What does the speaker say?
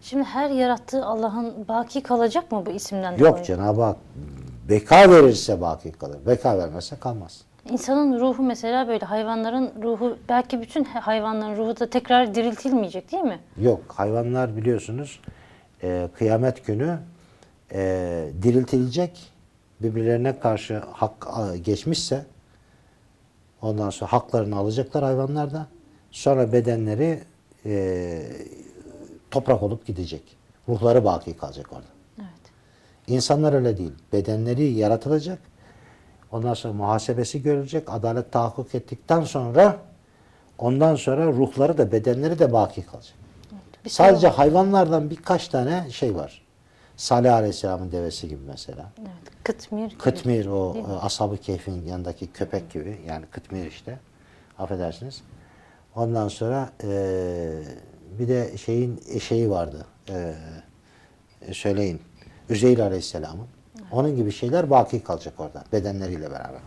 Şimdi her yarattığı Allah'ın baki kalacak mı bu isimden Yok dolayı? Cenab-ı Hak beka verirse baki kalır. Beka vermezse kalmaz. İnsanın ruhu mesela böyle hayvanların ruhu belki bütün hayvanların ruhu da tekrar diriltilmeyecek değil mi? Yok hayvanlar biliyorsunuz e, kıyamet günü e, diriltilecek birbirlerine karşı hak geçmişse ondan sonra haklarını alacaklar hayvanlar da sonra bedenleri e, toprak olup gidecek. Ruhları baki kalacak orada. Evet. İnsanlar öyle değil. Bedenleri yaratılacak. Ondan sonra muhasebesi görülecek. Adalet tahakkuk ettikten sonra ondan sonra ruhları da bedenleri de baki kalacak. Bir Sadece hayvanlardan birkaç tane şey var. Salih Aleyhisselam'ın devesi gibi mesela. Evet. Kıtmir. gibi. Kıtmir o e, ashab-ı keyfin yanındaki köpek gibi. Yani kıtmir işte. Affedersiniz. Ondan sonra e, bir de şeyin eşeği vardı. E, söyleyin. Üzeyir Aleyhisselam'ın. Onun gibi şeyler baki kalacak orada bedenleriyle beraber.